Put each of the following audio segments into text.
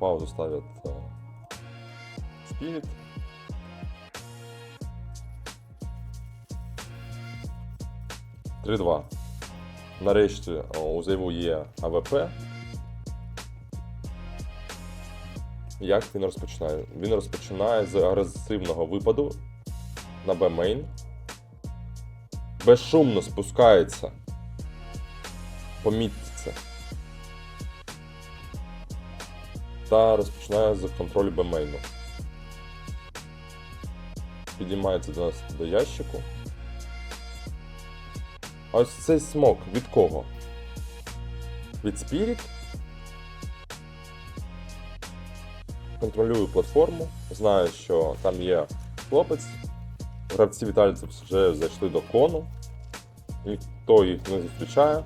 паузу ставят э, Spirit. Три-два. Нарешті у Зайву є АВП. Як він розпочинає? Він розпочинає з агресивного випаду на Б-мейн. Безшумно спускається. Помітьте Та розпочинає з контролю Б-мейну. Підіймається до нас до ящику. Ось цей смок від кого? Від Spirit. Контролюю платформу, знаю, що там є хлопець. Гравці Вітальців вже зайшли до кону. Ніхто їх не зустрічає.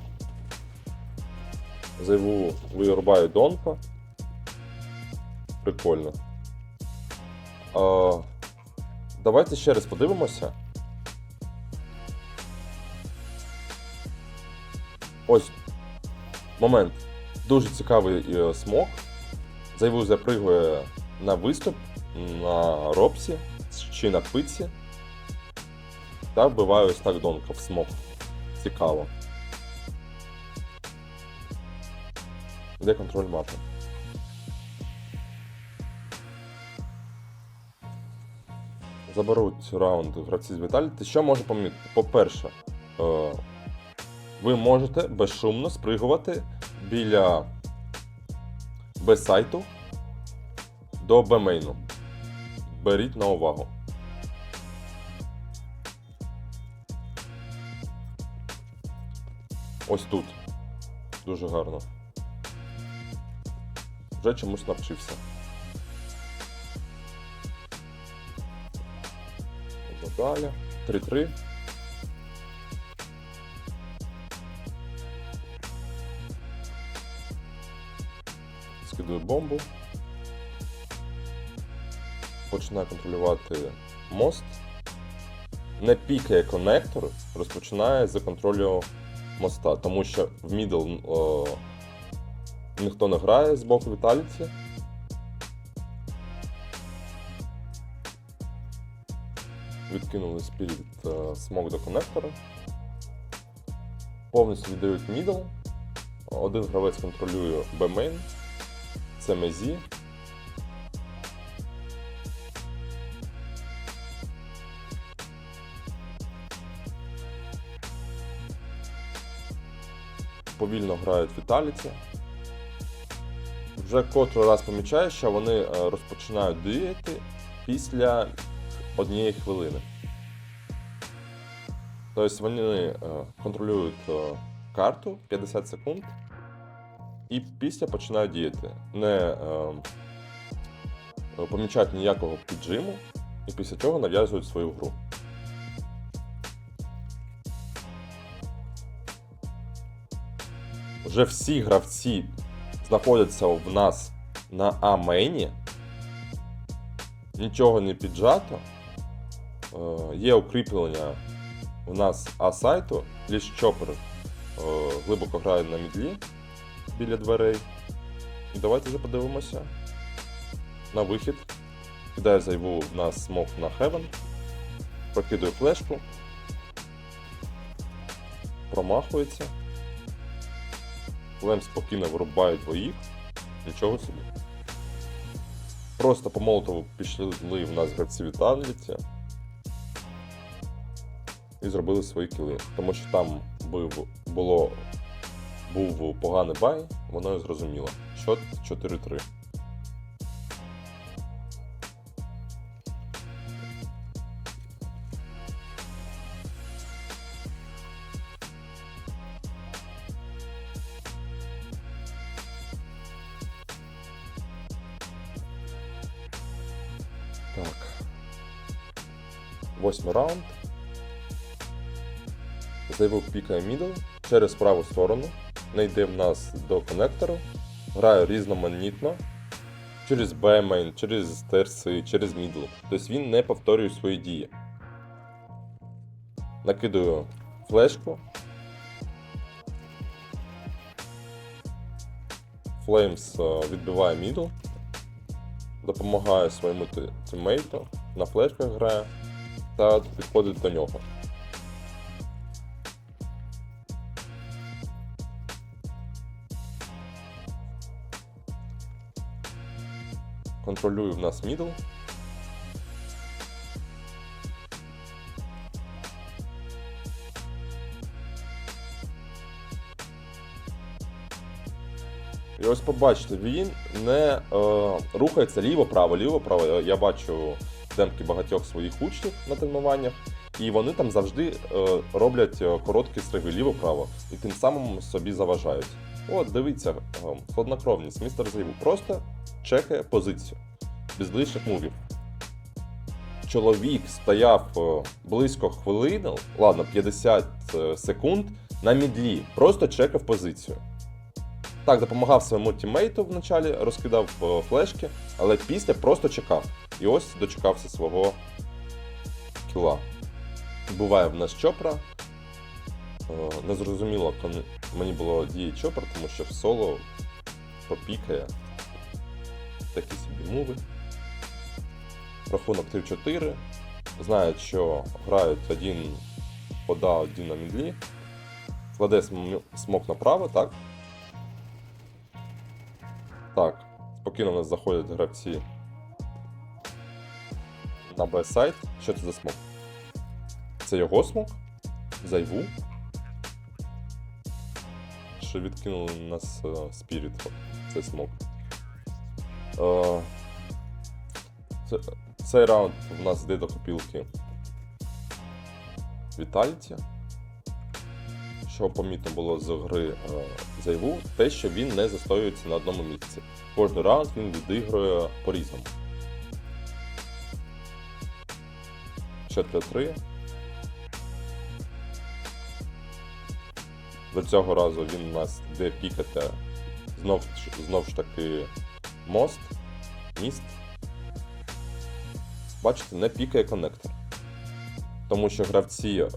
Зайву вирубаю Донка. Прикольно. А, давайте ще раз подивимося. Ось момент. Дуже цікавий е, смок. Зайву запригує на виступ на робсі чи на пиці. Та вбиваю ось так донка в смок. Цікаво. Де контроль мапи? Заберуть раунд гравці з Vitality. Що можу помітити? По-перше, е, ви можете безшумно спригувати біля Б-сайту до Б-мейну. Беріть на увагу. Ось тут. Дуже гарно. Вже чомусь навчився. Далі. 3-3. Скидую бомбу. Починаю контролювати мост. Не пікає конектор, розпочинає за контролю моста, тому що в мідл ніхто не грає з боку Віталіті. Відкинули спіріт е, смок до конектора. Повністю віддають мідл. Один гравець контролює Б-мейн. Це Мезі. Повільно грають Віталіті. Вже котрий раз помічаю, що вони е, розпочинають діяти після однієї хвилини. Тобто вони е, контролюють е, карту 50 секунд і після починають діяти. Не е, помічають ніякого піджиму, і після цього нав'язують свою гру. Вже всі гравці знаходяться в нас на А-мейні. Нічого не піджато. Е, є укріплення у нас А-сайту. Ліж чопер е, глибоко грає на мідлі біля дверей. І давайте вже подивимося на вихід. Кидає зайву в нас смок на Heaven. Прокидує флешку. Промахується. Лем спокійно вирубає двоїх. Нічого собі. Просто по молотову пішли в нас гравці Віталіті. І зробили свої кіли. Тому що там був, було, був поганий бай, воно і зрозуміло. Счет 4-3. Так. Восьмий раунд. Заявив пікає мідл через праву сторону. Не йде в нас до конектору. Граю різноманітно. Через B-main, через терси, через мідл. Тобто він не повторює свої дії. Накидаю флешку. Флеймс е, відбиває мідл. допомагає своєму ти- тіммейту, на флешках грає та підходить до нього. Контролює в нас мідл. І ось побачите, він не е, рухається ліво-право, ліво-право. Я- Я бачу демки багатьох своїх учнів на тренуваннях, і вони там завжди е, роблять е, короткі стриги ліво-право і тим самим собі заважають. От, дивіться, е, хладнокровність, містер Зайву просто чекає позицію лишніх мувів. Чоловік стояв е, близько хвилини, ладно, 50 е, секунд на мідлі, просто чекав позицію. Так, допомагав своєму тіммейту вначалі, розкидав е, флешки, але після просто чекав. І ось дочекався свого кіла. Буває в нас чопра. Незрозуміло, мені було діє чопра, тому що в соло попікає такі собі муви. Рахунок 3-4. Знають, що грають один пода, один на мідлі. Кладе смок направо, так? Так, спокійно у нас заходять гравці на Б-сайт. Що це за смок? Це його смок? Зайву? Що відкинули нас е, спіріт, цей смок. Е, це, цей раунд у нас йде до копілки Віталіті. Що помітно було з гри е, Зайву, те, що він не застоюється на одному місці. Кожний раунд він відігрує по-різному. 4-3. До цього разу він у нас йде пікати знов, знов ж таки мост, міст. Бачите, не пікає коннектор. Тому що гравці е,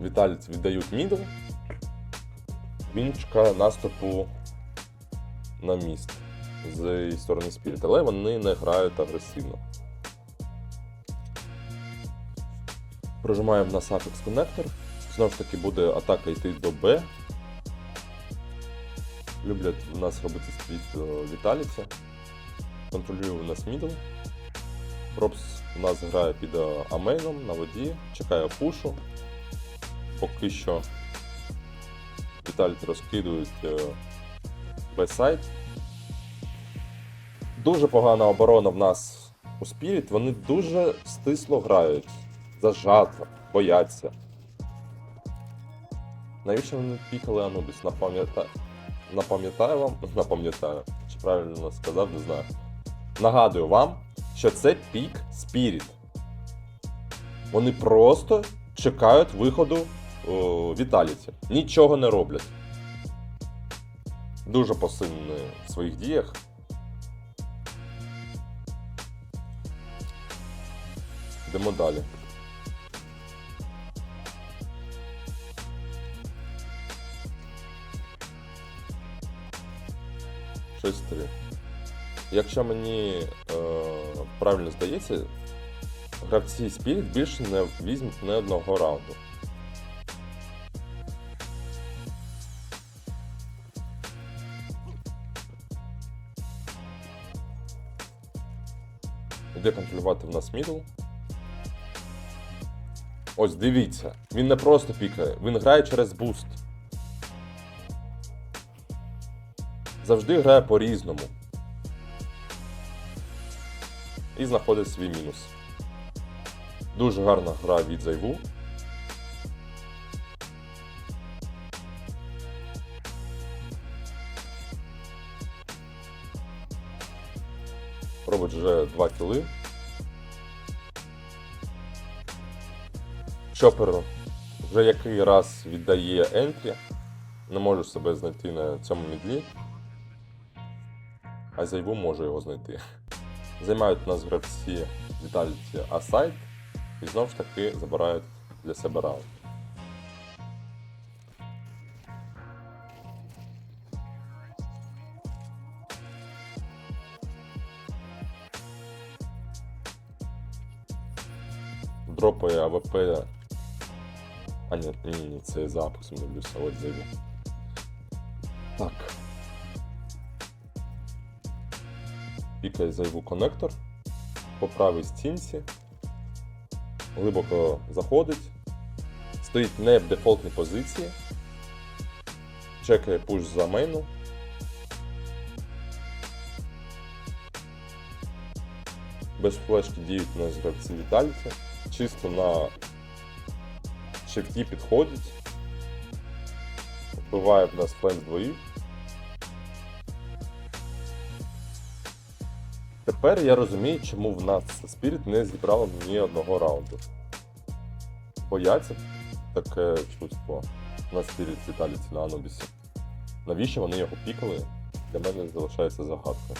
Віталіць віддають мідл. Він чекає наступу на міст з сторони Spirit, але вони не грають агресивно. Прожимаємо на Apex коннектор. Знову ж таки буде атака йти до Б. Люблять в нас робити стріт Віталіці. Контролює у нас мідл. Робс у нас грає під е, амейном на воді, чекає пушу. Поки що Віталіці розкидують Б-сайт. Дуже погана оборона в нас у Spirit, вони дуже стисло грають, зажато, бояться. Навіщо вони пікали Анубіс? Напам'ятаю вам, напам'ятаю, чи правильно сказав, не знаю. Нагадую вам, що це пік Spirit. Вони просто чекають виходу о, Віталіті. Нічого не роблять. Дуже посильні в своїх діях. Йдемо далі. Щось три. Якщо мені е, правильно здається, гравці Spirit більше не візьмуть ні одного раунду. Іде контролювати в нас мідл. Ось дивіться, він не просто пікає, він грає через буст. Завжди грає по-різному. І знаходить свій мінус. Дуже гарна гра від Зайву. Робить вже два кіли. Чопер вже який раз віддає ентрі. Не може себе знайти на цьому мідлі. А Зайву може його знайти. Займають у нас гравці віталіці А-сайт і знову ж таки забирають для себе раунд. Дропає АВП. А ні, ні, ні, це запуск, не люблюся, ось зайві. Пікає зайву коннектор по правій стінці. Глибоко заходить. Стоїть не в дефолтній позиції. Чекає пуш за мейну. Без флешки діють нас гравці Віталіті. Чисто на шифті підходять. Вбиває в нас флен двоїх. Тепер я розумію, чому в нас Спіріт не зібрало ні одного раунду. Бояться таке чувство на Спіріт Віталіці на Анубісі. Навіщо вони його пікали? Для мене залишається загадкою.